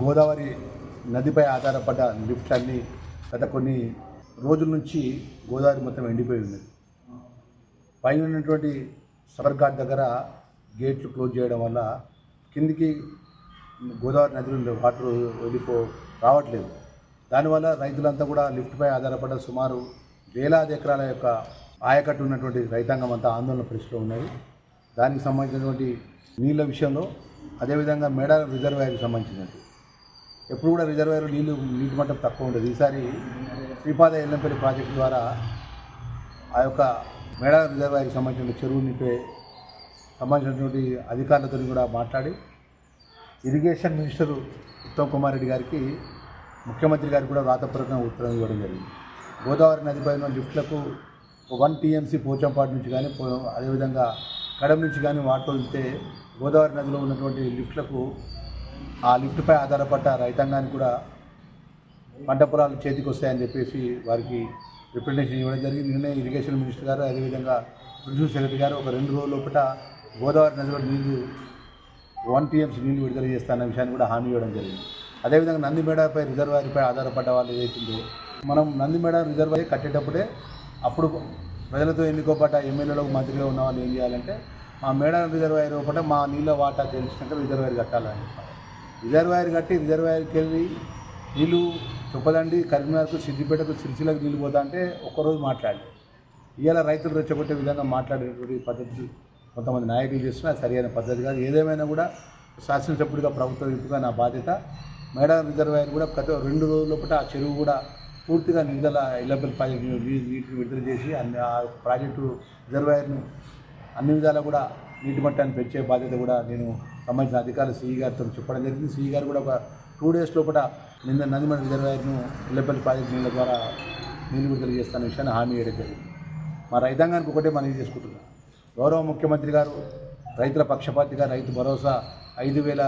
గోదావరి నదిపై ఆధారపడ్డ లిఫ్ట్లన్నీ గత కొన్ని రోజుల నుంచి గోదావరి మొత్తం ఎండిపోయి ఉన్నది. పైన ఉన్నటువంటి సబర్ ఘాట్ దగ్గర గేట్లు క్లోజ్ చేయడం వల్ల కిందికి గోదావరి నదిలో వాటర్ వెళ్ళిపో రావట్లేదు. దానివల్ల రైతులంతా కూడా లిఫ్ట్పై ఆధారపడ్డ సుమారు వేలాది ఎకరాల యొక్క ఆయకట్టు ఉన్నటువంటి రైతాంగం అంతా ఆందోళన పరిస్థితిలో ఉన్నది. దానికి సంబంధించినటువంటి నీళ్ళ విషయంలో అదేవిధంగా మేడారం రిజర్వాయర్కి సంబంధించినది ఎప్పుడు కూడా రిజర్వాయర్ నీళ్ళు నీటి మట్టం తక్కువ ఉండదు. ఈసారి శ్రీపాద ఎల్లంపల్లి ప్రాజెక్టు ద్వారా ఆ యొక్క మేడారం రిజర్వాయర్కి సంబంధించిన చెరువు నింపే సంబంధించినటువంటి అధికారులతో కూడా మాట్లాడి ఇరిగేషన్ మినిస్టర్ ఉత్తమ్ కుమార్ రెడ్డి గారికి ముఖ్యమంత్రి గారికి కూడా రాతపూర్వకంగా ఉత్తరం ఇవ్వడం జరిగింది. గోదావరి నదిపై ఉన్న లిఫ్ట్లకు వన్ టీఎంసీ పోచంపాటి నుంచి కానీ పో- అదేవిధంగా కడం నుంచి కానీ వాటర్ వెళ్తే గోదావరి నదిలో ఉన్నటువంటి లిఫ్ట్లకు ఆ లిఫ్ట్పై ఆధారపడ్డ రైతాంగానికి కూడా పంట పొలాలు చేతికి వస్తాయని చెప్పేసి వారికి రిప్రజెంటేషన్ ఇవ్వడం జరిగింది. నిన్నే ఇరిగేషన్ మినిస్టర్ గారు అదేవిధంగా ప్రిన్సిపల్ సెక్రటరీ గారు ఒక రెండు రోజుల లోపల గోదావరి నదిలో నీళ్ళు వన్ టీఎంసీ నీళ్ళు విడుదల చేస్తానన్న విషయాన్ని కూడా హామీ ఇవ్వడం జరిగింది. అదేవిధంగా నందిమేడపై రిజర్వాయర్పై ఆధారపడ్డ వాళ్ళు ఏదైతుందో మనం నందిమేడ రిజర్వాయర్ కట్టేటప్పుడే అప్పుడు ప్రజలతో ఎన్నుకోబడ్డ ఎమ్మెల్యేలకు మంత్రిగా ఉన్న వాళ్ళు ఏం చేయాలంటే మా మేడ రిజర్వాయర్ ఒకట మా నీళ్ళ వాటా తెలిసినాక రిజర్వాయర్ కట్టాలని చెప్పాలి. రిజర్వాయర్ కట్టి రిజర్వాయర్కి వెళ్ళి నీళ్ళు చొప్పదండి కరీంనగర్కు సిద్దిపేటకు సిరిసిలకు నీళ్ళు పోతా అంటే ఒక్కరోజు మాట్లాడి. ఇవాళ రైతులు రెచ్చగొట్టే విధంగా మాట్లాడేటువంటి పద్ధతి కొంతమంది నాయకులు చేస్తున్నా సరైన పద్ధతి కాదు. ఏదేమైనా కూడా శాసనసభ్యుడిగా ప్రభుత్వ విప్పుగా నా బాధ్యత. మేడారం రిజర్వాయర్ కూడా ప్రతి రెండు రోజుల లోపల ఆ చెరువు కూడా పూర్తిగా నిధుల ఇల్లబెల్ ప్రాజెక్టు నీటిని విడుదల చేసి అన్ని ఆ ప్రాజెక్టు రిజర్వాయర్ను అన్ని విధాలా కూడా నీటి మట్టాన్ని పెంచే బాధ్యత కూడా నేను సంబంధించిన అధికారులు సిఈ గారితో చెప్పడం జరిగింది. సిఈ గారు కూడా ఒక టూ డేస్ లోపల నిన్న నందిమల రిజర్వాయర్ను ఇల్లపల్లి ప్రాజెక్టు నీళ్ళ ద్వారా నీళ్ళు విడుదల చేస్తున్న విషయాన్ని హామీ ఇవ్వడం జరిగింది. మా రైతాంగానికి ఒకటే మనవి చేసుకుంటున్నాం. గౌరవ ముఖ్యమంత్రి గారు రైతుల పక్షపాతిగా రైతు భరోసా ఐదు వేల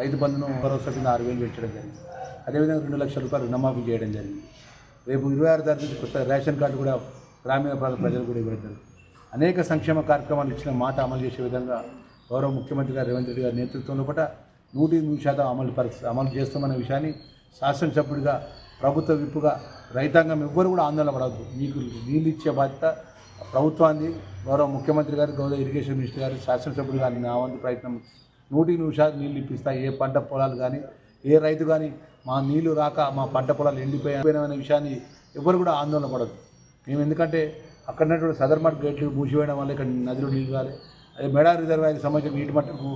రైతు బంధును భరోసా కింద ఆరు వేలు పెంచడం జరిగింది. అదేవిధంగా రెండు లక్షల రూపాయలు రుణమాఫీ చేయడం జరిగింది. రేపు ఇరవై ఆరు తారీఖు కొత్త రేషన్ కార్డు కూడా గ్రామీణ ప్రాంత ప్రజలు కూడా ఇవ్వడం అనేక సంక్షేమ కార్యక్రమాలు ఇచ్చిన మాట అమలు చేసే విధంగా గౌరవ ముఖ్యమంత్రి గారు రేవంత్ రెడ్డి గారి నేతృత్వంలో కూడా నూటి నూరు శాతం అమలు పరిస్థితి అమలు చేస్తామన్న విషయాన్ని శాసనసభ్యుడిగా ప్రభుత్వ విప్పుగా రైతాంగం ఎవ్వరు కూడా ఆందోళన పడవద్దు. మీకు నీళ్ళు ఇచ్చే బాధ్యత ప్రభుత్వాన్ని గౌరవ ముఖ్యమంత్రి గారు గౌరవ ఇరిగేషన్ మినిస్టర్ గారు శాసనసభ్యుడు కానీ నా వంతు ప్రయత్నం నూటికి నూరు శాతం నీళ్ళు ఇప్పిస్తా. ఏ పంట పొలాలు కానీ ఏ రైతు కానీ మా నీళ్ళు రాక మా పంట పొలాలు ఎండిపోయిన విషయాన్ని ఎవరు కూడా ఆందోళన పడదు మేము ఎందుకంటే అక్కడ ఉన్నటువంటి సదర్మట్ గేట్లు మూసివేయడం వల్ల ఇక్కడ నదిలో నీళ్ళు రాలే. అదే మెడా రిజర్వాయర్కి సంబంధించిన నీటి మట్టకు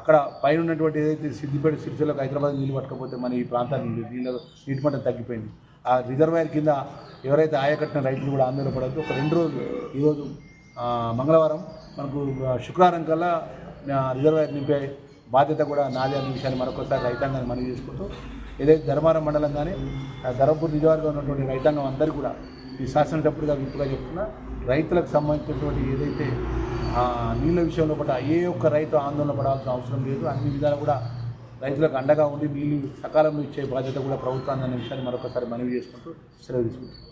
అక్కడ పైన ఉన్నటువంటి ఏదైతే సిద్దిపేట సిరిసిల్లోకి హైదరాబాద్ నీళ్ళు పట్టకపోతే మన ఈ ప్రాంతానికి నీళ్ళు నీళ్ళ నీటి మట్టం తగ్గిపోయింది. ఆ రిజర్వాయర్ కింద ఎవరైతే ఆయకట్టిన రైతులు కూడా ఆందోళన పడద్దు. ఒక రెండు రోజులు ఈరోజు మంగళవారం మనకు శుక్రవారం కల్లా రిజర్వాయర్ నింపే బాధ్యత కూడా నాదే అనే విషయాన్ని మరొకసారి రైతాంగాన్ని మనవి చేసుకుంటూ ఏదైతే ధర్మారం మండలం కానీ ఆ ధర్మపూర్ నిజవర్గం ఉన్నటువంటి రైతాంగం అందరూ కూడా ఈ శాసనసభ్యుడిగా విప్పుగా చెప్తున్నా రైతులకు సంబంధించినటువంటి ఏదైతే నీళ్ళ విషయంలో పట్ల ఏ ఒక్క రైతు ఆందోళన పడాల్సిన అవసరం లేదు. అన్ని విధాలు కూడా రైతులకు అండగా ఉండి నీళ్ళు సకాలంలో ఇచ్చే బాధ్యత కూడా ప్రభుత్వాన్ని అనే విషయాన్ని మరొకసారి మనవి చేసుకుంటూ సెలవు తీసుకుంటాం